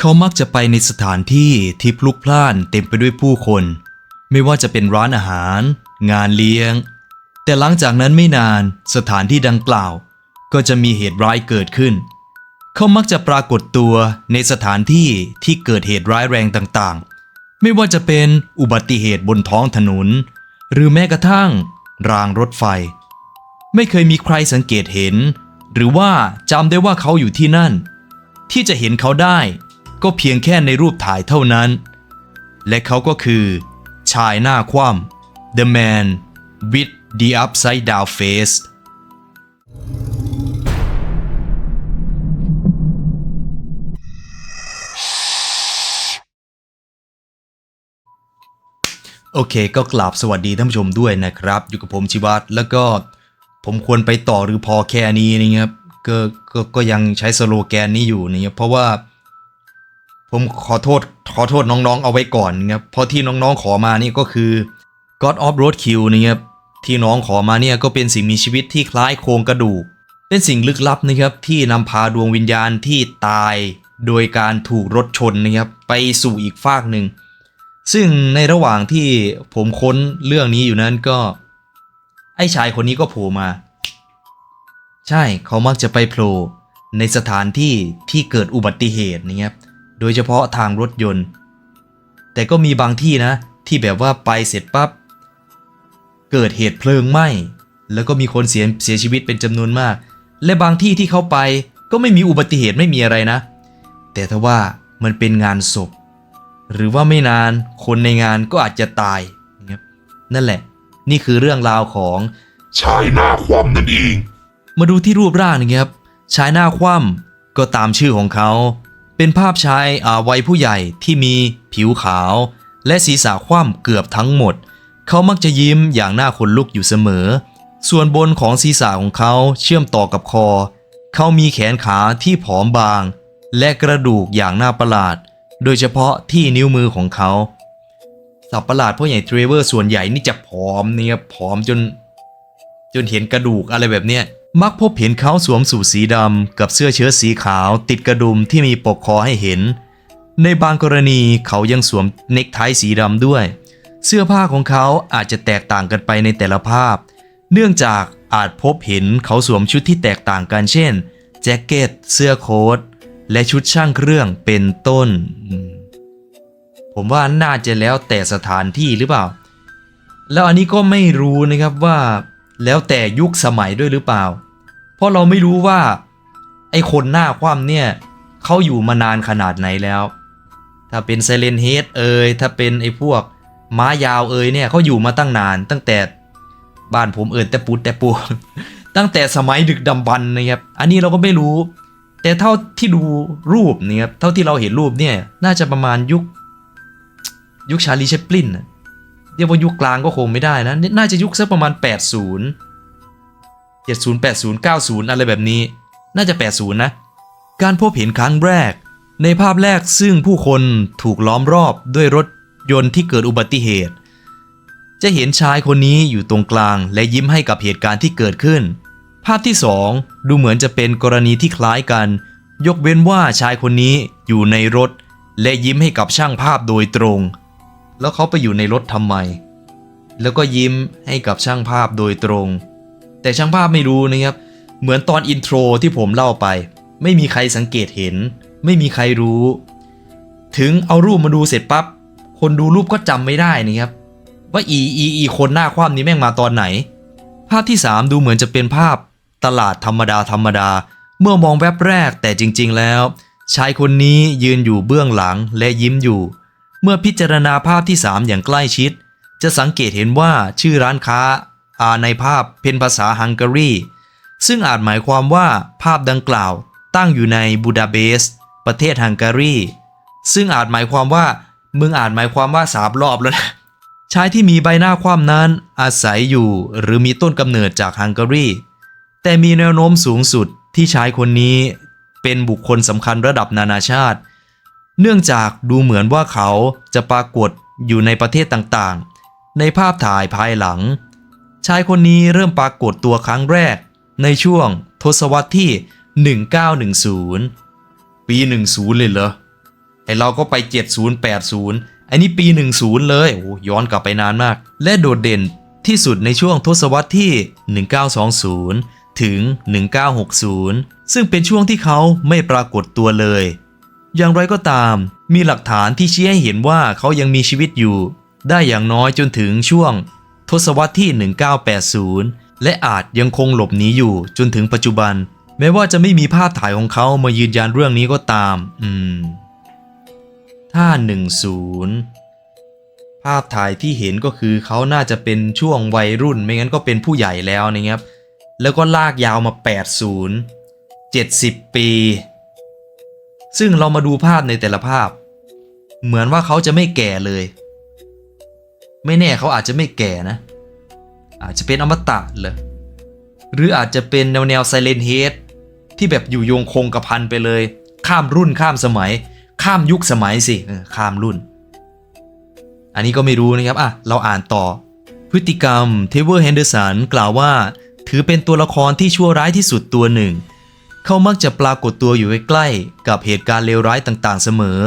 เขามักจะไปในสถานที่ที่พลุกพล่านเต็มไปด้วยผู้คน ไม่ว่าจะเป็นร้านอาหาร งานเลี้ยง แต่หลังจากนั้นไม่นานสถานที่ดังกล่าว ก็จะมีเหตุร้ายเกิดขึ้น เขามักจะปรากฏตัวในสถานที่ที่เกิดเหตุร้ายแรงต่างๆ ไม่ว่าจะเป็นอุบัติเหตุบนท้องถนน หรือแม้กระทั่ง รางรถไฟ ไม่เคยมีใครสังเกตเห็น หรือว่าจำได้ว่าเขาอยู่ที่นั่น ที่จะเห็นเขาได้ ก็เพียงแค่ในรูปถ่ายเท่านั้น และเขาก็คือ ชายหน้าคว่ำ The Man with the upside down face โอเค ก็กราบสวัสดีท่านผู้ชมด้วยนะครับ อยู่กับผมชิวัตแล้วก็ผมควรไปต่อหรือพอแค่นี้นะครับก็ก็ก็ยังใช้สโลแกนนี้อยู่นะครับเพราะว่า ผมขอโทษขอโทษน้องๆ เอาไว้ก่อนนะครับเพราะที่น้องๆขอมานี่ก็คือ God of Roadkill นะครับที่น้องขอมาเนี่ยก็เป็นสิ่งมีชีวิตที่คล้ายโครงกระดูก เป็นสิ่งลึกลับนะครับที่นำพาดวงวิญญาณที่ตายโดยการถูกรถชนนะครับไปสู่อีกฟากหนึ่ง ซึ่งในระหว่างที่ผมค้นเรื่องนี้อยู่นั้นก็ ไอ้ชายคนนี้ก็โผล่มา ใช่เขามักจะไปโผล่ในสถานที่ที่เกิดอุบัติเหตุนะครับ โดยเฉพาะทางรถยนต์ แต่ก็มีบางที่นะที่แบบว่าไปเสร็จปั๊บเกิดเหตุเพลิงไหม้แล้วก็มีคนเสียเสียชีวิตเป็นจำนวนมาก และบางที่ที่เขาไปก็ไม่มีอุบัติเหตุไม่มีอะไรนะ แต่ถ้าว่ามันเป็นงานศพ หรือว่าไม่นานคนในงานก็อาจจะตายนะครับนั่นแหละ นี่คือเรื่องราวของชายหน้าคว่ำนั่นเอง มาดูที่รูปร่างนะครับชายหน้าคว่ำก็ตามชื่อของเขา เป็นภาพชายอาวัยผู้ใหญ่ที่มีผิวขาว และศีรษะคว่ำเกือบทั้งหมด เขามักจะยิ้มอย่างน่าขนลุกอยู่เสมอ ส่วนบนของศีรษะของเขาเชื่อมต่อกับคอ เขามีแขนขาที่ผอมบาง และกระดูกอย่างน่าประหลาด โดยเฉพาะที่นิ้วมือของเขาสับประหลาดพ่อใหญ่เทรเวอร์ส่วนใหญ่นี่จะผอมเนี่ยผอมจน จนเห็นกระดูกอะไรแบบเนี้ย มักพบเห็นเขาสวมสูทสีดำกับเสื้อเชิ้ตสีขาวติดกระดุมที่มีปกคอให้เห็น ในบางกรณีเขายังสวมเน็กไทสีดำด้วย เสื้อผ้าของเขาอาจจะแตกต่างกันไปในแต่ละภาพ เนื่องจากอาจพบเห็นเขาสวมชุดที่แตกต่างกันเช่น แจ็คเก็ต เสื้อโค้ทและชุดช่างเครื่องเป็นต้น ผมว่าน่าจะแล้วแต่สถานที่หรือเปล่า แล้วอันนี้ก็ไม่รู้นะครับว่า แล้วแต่ยุคสมัยด้วยหรือเปล่า เพราะเราไม่รู้ว่า ไอ้คนหน้าคว่ำเนี่ยเขาอยู่มานานขนาดไหนแล้ว ถ้าเป็นไซเลนเฮดเอยถ้าเป็นไอ้พวกม้ายาวเอยเนี่ยเขาอยู่มาตั้งนาน ตั้งแต่บ้านผมเอินแต่ปูดแต่ปูตั้งแต่สมัยดึกดำบรรพ์นะครับ อันนี้เราก็ไม่รู้ แต่เท่าที่ดูรูปเนี่ยครับเท่าที่เราเห็นรูปเนี่ย น่าจะประมาณยุค ยุคชาลีเชปลินนะ เรียกว่ายุคกลางก็คงไม่ได้นะ น่าจะยุคสักประมาณ 80 70 80 90 อะไรแบบนี้ น่าจะ 80 นะ การพบเห็นครั้งแรก ในภาพแรกซึ่งผู้คนถูกล้อมรอบด้วยรถยนต์ที่เกิดอุบัติเหตุ จะเห็นชายคนนี้อยู่ตรงกลาง และยิ้มให้กับเหตุการณ์ที่เกิดขึ้น ภาพที่ 2 ดูเหมือนจะเป็นกรณีที่คล้ายกัน ยกเว้นว่าชายคนนี้อยู่ในรถ และยิ้มให้กับช่างภาพโดยตรง แล้วเขาไปอยู่ในรถทำไม แล้วก็ยิ้มให้กับช่างภาพโดยตรง แต่ช่างภาพไม่รู้นะครับ เหมือนตอนอินโทรที่ผมเล่าไป ไม่มีใครสังเกตเห็น ไม่มีใครรู้ ถึงเอารูปมาดูเสร็จปั๊บ คนดูรูปก็จำไม่ได้นะครับ ว่าอีอีอีคนหน้าคว่ำนี้แม่งมาตอนไหน ภาพที่ 3 ดูเหมือนจะเป็นภาพตลาดธรรมดาธรรมดา เมื่อมองแวบแรกแต่จริง ๆ แล้ว ชายคนนี้ยืนอยู่เบื้องหลังและยิ้มอยู่ เมื่อพิจารณาภาพที่ 3 อย่างใกล้ชิด จะสังเกตเห็นว่าชื่อร้านค้าอาในภาพเป็นภาษาฮังการี ซึ่งอาจหมายความว่าภาพดังกล่าวตั้งอยู่ในบูดาเปสต์ประเทศฮังการี ซึ่งอาจหมายความว่ามึงอาจหมายความว่าสามรอบแล้วนะชายที่มีใบหน้าคว่ำนั้นอาศัยอยู่หรือมีต้นกำเนิดจากฮังการี แต่มีแนวโน้มสูงสุดที่ชายคนนี้เป็นบุคคลสำคัญระดับนานาชาติ เนื่องจากดูเหมือนว่าเขาจะปรากฏอยู่ในประเทศต่างๆ ในภาพถ่ายภายหลัง ชายคนนี้เริ่มปรากฏตัวครั้งแรก ในช่วงทศวรรษที่ 1910 ปี 10 เลยเหรอ ไอเราก็ไป 70 80 อันนี้ปี 10 เลยโอ้ย้อนกลับไปนานมาก และโดดเด่นที่สุดในช่วงทศวรรษที่ 1920 ถึง 1960 ซึ่งเป็นช่วงที่เขาไม่ปรากฏตัวเลย อย่างไรก็ตาม มีหลักฐานที่ชี้ให้เห็นว่าเขายังมีชีวิตอยู่ ได้อย่างน้อยจนถึงช่วง ทศวรรษที่ 1980 และอาจยังคงหลบหนีอยู่จนถึงปัจจุบัน แม้ว่าจะไม่มีภาพถ่ายของเขามายืนยันเรื่องนี้ก็ตาม อืมถ้า10 ภาพถ่ายที่เห็นก็คือเขาน่าจะเป็นช่วงวัยรุ่น ไม่งั้นก็เป็นผู้ใหญ่แล้วนะครับ แล้วก็ลากยาวมา 80 70 ปี ซึ่งเรามาดูภาพในแต่ละภาพ เหมือนว่าเขาจะไม่แก่เลย ไม่แน่เขาอาจจะไม่แก่นะ อาจจะเป็นอมตะเลยหรืออาจจะเป็นแนวแนวไซเลนเฮดที่แบบอยู่โยงคงกระพันไปเลย ข้ามรุ่นข้ามสมัย ข้ามยุคสมัยสิข้ามรุ่น อันนี้ก็ไม่รู้นะครับอะเราอ่านต่อ พฤติกรรมเทเวอร์แฮนเดอร์สันกล่าวว่า ถือเป็นตัวละครที่ชั่วร้ายที่สุดตัวหนึ่ง เขามักจะปรากฏตัวอยู่ใกล้ๆกับเหตุการณ์เลวร้ายต่างๆ เสมอ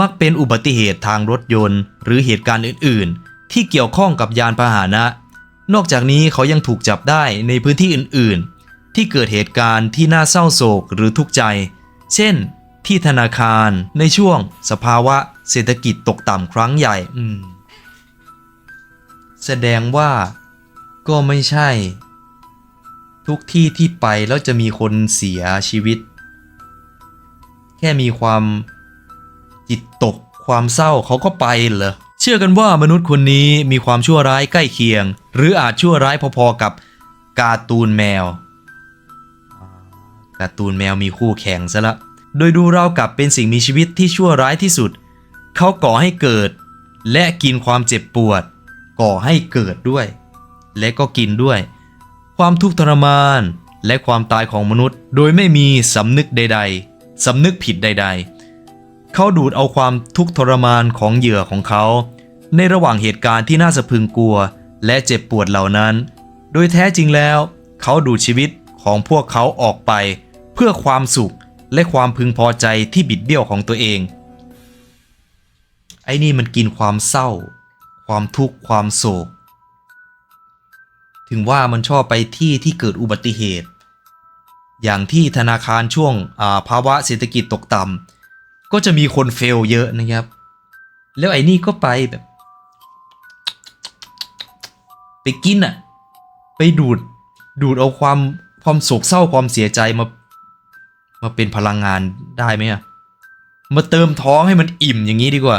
มักเป็นอุบัติเหตุทางรถยนต์ หรือเหตุการณ์อื่นๆ ที่เกี่ยวข้องกับยานพาหนะ นอกจากนี้เขายังถูกจับได้ในพื้นที่อื่นๆ ที่เกิดเหตุการณ์ที่น่าเศร้าโศกหรือทุกข์ใจ เช่น ที่ธนาคารในช่วง สภาวะเศรษฐกิจตกต่ำครั้งใหญ่แสดงว่าก็ไม่ใช่ ทุกที่ที่ไปแล้วจะมีคนเสียชีวิต แค่มีความจิตตกความเศร้าเขาก็ไปเหรอเชื่อกันว่ามนุษย์คนนี้มีความชั่วร้ายใกล้เคียง หรืออาจชั่วร้ายพอๆกับการ์ตูนแมวการ์ตูนแมวมีคู่แข่งซะละ โดยดูเราวกับเป็นสิ่งมีชีวิตที่ชั่วร้ายที่สุด เขาก่อให้เกิด และกินความเจ็บปวด ก่อให้เกิดด้วย และก็กินด้วย ความทุกข์ทรมาน และความตายของมนุษย์ โดยไม่มีสำนึกใด ๆสำนึกผิดใด ๆ เขาดูดเอาความทุกข์ทรมานของเหยื่อของเขา ในระหว่างเหตุการณ์ที่น่าสะพึงกลัว และเจ็บปวดเหล่านั้น โดยแท้จริงแล้ว เขาดูดชีวิตของพวกเขาออกไป เพื่อความสุขและความพึงพอใจที่บิดเบี้ยวของตัวเอง ไอ้นี่มันกินความเศร้า ความทุกข์ความโศก ถึงว่ามันชอบไปที่ที่เกิดอุบัติเหตุ อย่างที่ธนาคารช่วงาภาวะเศรษฐกิจตกต่ำก็จะมีคนเฟลเยอะนะครับ แล้วไอ้นี่ก็ไปแบบ ไปกินอะไปดูดดูดเอาความความโศกเศร้าความเสียใจมา มาเป็นพลังงานได้ไหมอะมาเติมท้องให้มันอิ่มอย่างนี้ดีกว่า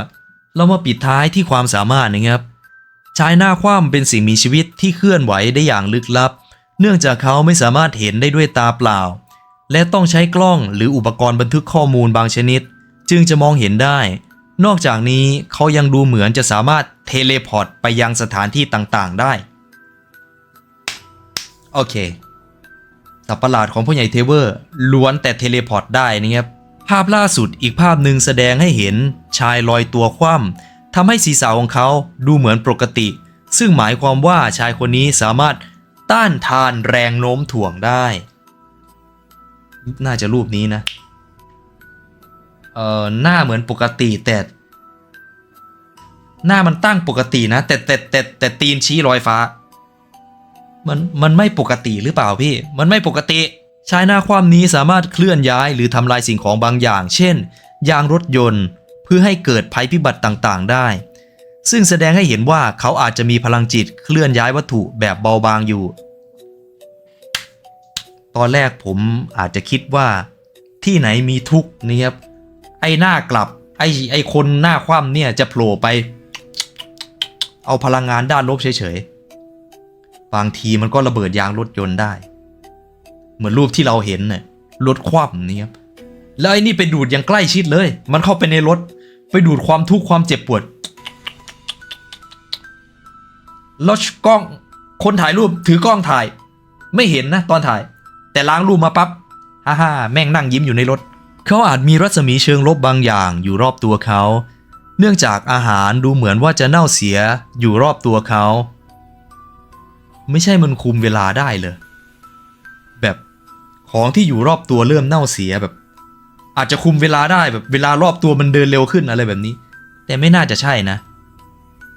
เรามาปิดท้ายที่ความสามารถนะครับ ชายหน้าคว่ำเป็นสิ่งมีชีวิตที่เคลื่อนไหวได้อย่างลึกลับ เนื่องจากเขาไม่สามารถเห็นได้ด้วยตาเปล่า และต้องใช้กล้องหรืออุปกรณ์บันทึกข้อมูลบางชนิด จึงจะมองเห็นได้ นอกจากนี้เขายังดูเหมือนจะสามารถเทเลพอร์ตไปยังสถานที่ต่างๆได้ โอเคสัตว์ประหลาดของพ่อใหญ่เทเวอร์ล้วนแต่เทเลพอร์ตได้นะครับภาพล่าสุดอีกภาพหนึ่งแสดงให้เห็นชายลอยตัวคว่ำ ทำให้ศีรษะของเขาดูเหมือนปกติ ซึ่งหมายความว่าชายคนนี้สามารถต้านทานแรงโน้มถ่วงได้ น่าจะรูปนี้นะ เอ่อ หน้าเหมือนปกติแต่ หน้ามันตั้งปกตินะ แต่แต่แต่แต่ตีนชี้ลอยฟ้า มันมันไม่ปกติหรือเปล่าพี่ มันไม่ปกติ ชายหน้าความนี้สามารถเคลื่อนย้ายหรือทำลายสิ่งของบางอย่าง เช่น ยางรถยนต์ พื่อให้เกิดภัยพิบัติต่างๆ ได้ ซึ่งแสดงให้เห็นว่าเขาอาจจะมีพลังจิตเคลื่อนย้ายวัตถุแบบเบาบางอยู่ ตอนแรกผมอาจจะคิดว่า ที่ไหนมีทุกเนี่ยครับไอ้หน้ากลับไอ้ไอ้คนหน้าคว่ำเนี่ยจะโผล่ไป เอาพลังงานด้านลบเฉยๆบางทีมันก็ระเบิดยางรถยนต์ได้ เหมือนรูปที่เราเห็นน่ะรถคว่ำนี่ครับแล้วไอ้นี่ไปดูดอย่างใกล้ชิดเลย มันเข้าไปในรถ ไปดูดความทุกข์ความเจ็บปวดแล้วกล้องคนถ่ายรูปถือกล้องถ่าย ไม่เห็นนะ ตอนถ่าย แต่ล้างรูปมาปับ๊บฮ่าฮ่าแม่งนั่งยิ้มอยู่ในรถ เขาอาจมีรัศมีเชิงลบบางอย่างอยู่รอบตัวเขา เนื่องจากอาหารดูเหมือนว่าจะเน่าเสียอยู่รอบตัวเขา ไม่ใช่มันคุมเวลาได้เลย แบบของที่อยู่รอบตัวเริ่มเน่าเสียแบบ อาจจะคุมเวลาได้แบบเวลารอบตัวมันเดินเร็วขึ้นอะไรแบบนี้ แต่ไม่น่าจะใช่นะ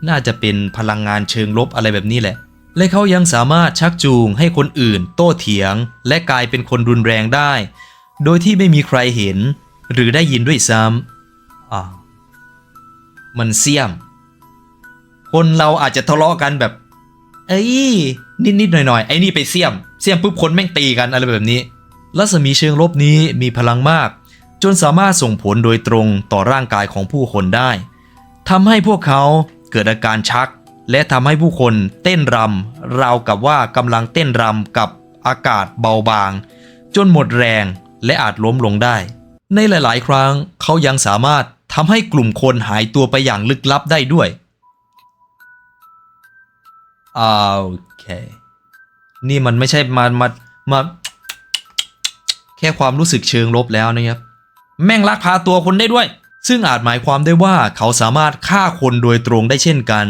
น่าจะเป็นพลังงานเชิงลบอะไรแบบนี้แหละ และเขายังสามารถชักจูงให้คนอื่น โต้เถียง และกลายเป็นคนรุนแรงได้ โดยที่ไม่มีใครเห็น หรือได้ยินด้วยซ้ำอ่ามันเสี่ยม คนเราอาจจะทะเลาะกันแบบ เอ้ยนิดๆหน่อยๆไอ้นี่ไปเสี่ยม เสี่ยมปุ๊บคนแม่งตีกันอะไรแบบนี้รัศมีเชิงลบนี้มีพลังมาก จนสามารถส่งผลโดยตรงต่อร่างกายของผู้คนได้ทำให้พวกเขาเกิดอาการชัก และทำให้ผู้คนเต้นรำราวกับว่ากำลังเต้นรำกับอากาศเบาบาง จนหมดแรงและอาจล้มลงได้ ในหลาย ๆ ครั้งเขายังสามารถทำให้กลุ่มคนหายตัวไปอย่างลึกลับได้ด้วยโอเค นี่มันไม่ใช่มามามาแค่ความรู้สึกเชิงลบแล้วนะครับ แม่งลักพาตัวคนได้ด้วย ซึ่งอาจหมายความได้ว่าเขาสามารถฆ่าคนโดยตรงได้เช่นกัน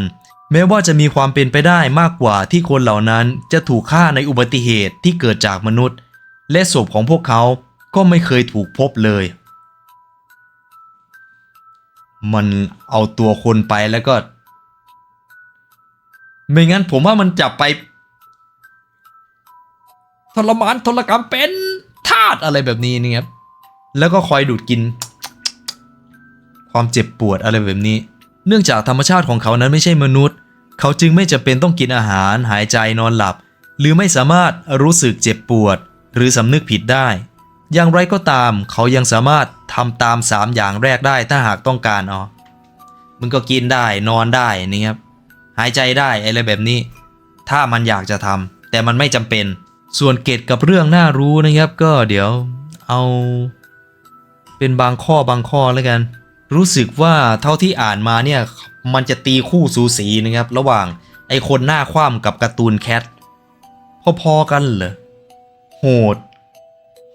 แม้ว่าจะมีความเป็นไปได้มากกว่าที่คนเหล่านั้นจะถูกฆ่าในอุบัติเหตุที่เกิดจากมนุษย์ และศพของพวกเขาก็ไม่เคยถูกพบเลย มันเอาตัวคนไปแล้วก็ ไม่งั้นผมว่ามันจะไปทรมานทรกรรมเป็นทาสอะไรแบบนี้นี่ครับ แล้วก็คอยดูดกิน ความเจ็บปวดอะไรแบบนี้ เนื่องจากธรรมชาติของเขานั้นไม่ใช่มนุษย์ เขาจึงไม่จำเป็นต้องกินอาหารหายใจนอนหลับ หรือไม่สามารถรู้สึกเจ็บปวด หรือสำนึกผิดได้ อย่างไรก็ตามเขายังสามารถทำตาม 3 อย่างแรกได้ถ้าหากต้องการอ๋อมึงก็กินได้นอนได้นี่ครับหายใจได้อะไรแบบนี้ ถ้ามันอยากจะทำแต่มันไม่จำเป็นส่วนเกตกับเรื่องน่ารู้นะครับ ก็เดี๋ยวเอา เป็นบางข้อบางข้อแล้วกัน รู้สึกว่าเท่าที่อ่านมาเนี่ยมันจะตีคู่สูสีนะครับ ระหว่างไอคนหน้าคว่ำกับการ์ตูนแคทพอๆกันเหรอโหด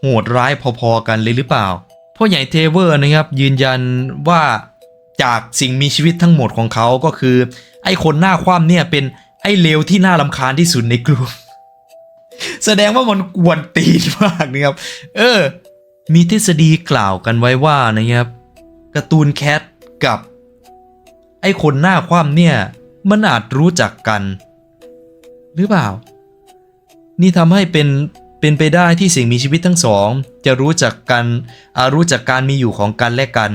โหดร้ายพอๆกันเลยหรือเปล่าพ่อใหญ่เทเวอร์นะครับ ยืนยันว่าจากสิ่งมีชีวิตทั้งหมดของเขาก็คือ ไอคนหน้าคว่ำเนี่ยเป็นไอเลวที่น่ารำคาญที่สุดในกลุ่มแสดงว่ามันกวนตีนมากนะครับ เออ มีทฤษฎีกล่าวกันไว้ว่านะครับการ์ตูนแคทกับ ไอ้คนหน้าคว่ำเนี่ย มันอาจรู้จักกัน หรือเปล่า นี่ทำให้เป็นเป็นไปได้ที่สิ่งมีชีวิตทั้งสอง จะรู้จักกันรู้จักการมีอยู่ของกันและกัน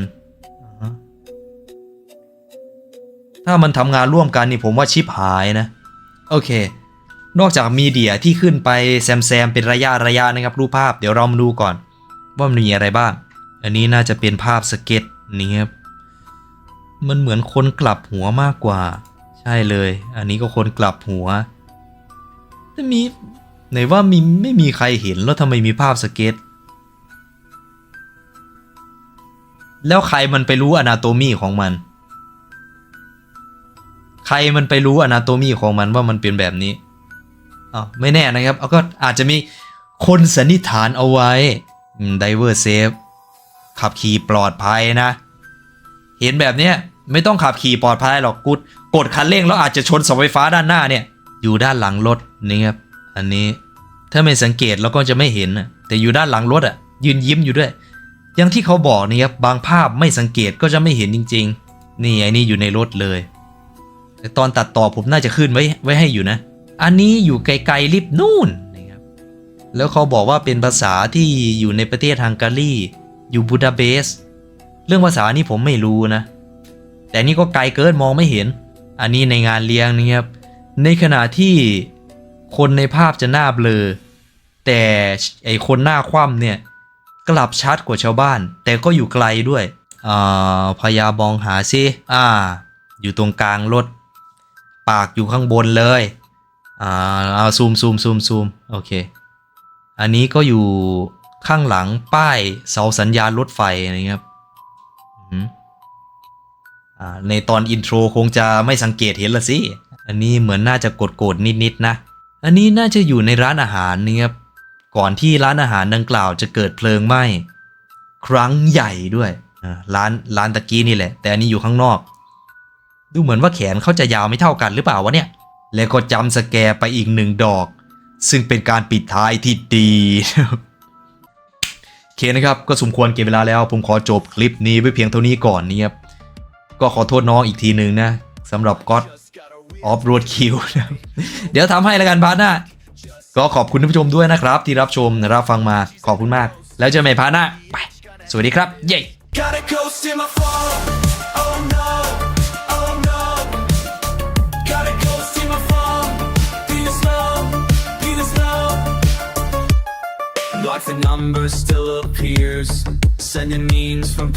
ถ้ามันทำงานร่วมกันนี่ผมว่าชิปหายนะ โอเค นอกจากมีเดียที่ขึ้นไปแซมแซมเป็นระยะระยะนะครับรูปภาพเดี๋ยวเรามาดูก่อน ว่ามันมีอะไรบ้าง อันนี้น่าจะเป็นภาพสเก็ตนี่ครับ มันเหมือนคนกลับหัวมากกว่า ใช่เลย อันนี้ก็คนกลับหัวแต่มีไหนว่ามีไม่มีใครเห็นแล้วทำไมมีภาพสเก็ต แล้วใครมันไปรู้อนาโตมีของมัน ใครมันไปรู้อนาโตมีของมันว่ามันเป็นแบบนี้อ้าวไม่แน่นะครับเอาก็อาจจะมีคนสันนิษฐานเอาไว้ ไดเวอร์เซฟขับขี่ปลอดภัยนะ เห็นแบบเนี้ยไม่ต้องขับขี่ปลอดภัยหรอกกุดกดคันเร่งแล้วอาจจะชนเสาไฟฟ้าด้านหน้าเนี่ย อยู่ด้านหลังรถนี่ครับอันนี้ถ้าไม่สังเกตเราก็จะไม่เห็นนะแต่อยู่ด้านหลังรถอะ ยืนยิ้มอยู่ด้วย อย่างที่เขาบอกนี่ครับบางภาพไม่สังเกตก็จะไม่เห็นจริง ๆ นี่ไอ้นี่อยู่ในรถเลย แต่ตอนตัดต่อผมน่าจะขึ้นไว้ไว้ให้อยู่นะ อันนี้อยู่ไกลๆลิบนู่น แล้วเขาบอกว่าเป็นภาษาที่อยู่ในประเทศฮังการีอยู่บูดาเปสต์เรื่องภาษานี่ผมไม่รู้นะ แต่นี่ก็ไกลเกินมองไม่เห็น อันนี้ในงานเลี้ยงนะครับ ในขณะที่คนในภาพจะหน้าเบลอ แต่ไอคนหน้าคว่ำเนี่ย กลับชัดกว่าชาวบ้าน แต่ก็อยู่ไกลด้วยอ่าพยามองหาซิอ่า อยู่ตรงกลางรถ ปากอยู่ข้างบนเลย อ่า เอาซูมซูมซูมซูมโอเค อันนี้ก็อยู่ข้างหลังป้ายเสาสัญญาณรถไฟนะครับอ่าในตอนอินโทรคงจะไม่สังเกตเห็นละสิ อันนี้เหมือนน่าจะกดโกดนิดๆนะ อันนี้น่าจะอยู่ในร้านอาหารนะครับ ก่อนที่ร้านอาหารดังกล่าวจะเกิดเพลิงไหม้ครั้งใหญ่ด้วยอ่าร้านร้านตะกี้นี่แหละ แต่อันนี้อยู่ข้างนอก ดูเหมือนว่าแขนเขาจะยาวไม่เท่ากันหรือเปล่าวะเนี่ย แล้วก็จำสแกร์ไปอีกหนึ่งดอก ซึ่งเป็นการปิดท้ายที่ดีเคนะครับก็สมควรเก็บเวลาแล้ว ผมขอจบคลิปนี้ไว้เพียงเท่านี้ก่อนเนี่ยครับก็ขอโทษน้องอีกทีหนึ่งนะสำหรับ God of Road Kill นะครับเดี๋ยวทำให้แล้วกันพาร์ทหน้าก็ขอบคุณท่านผู้ชมด้วยนะครับ ที่รับชมรับฟังมาขอบคุณมาก แล้วเจอกันใหม่พาร์ทหน้าไป สวัสดีครับ เย้ And numbers still appears. Sending memes from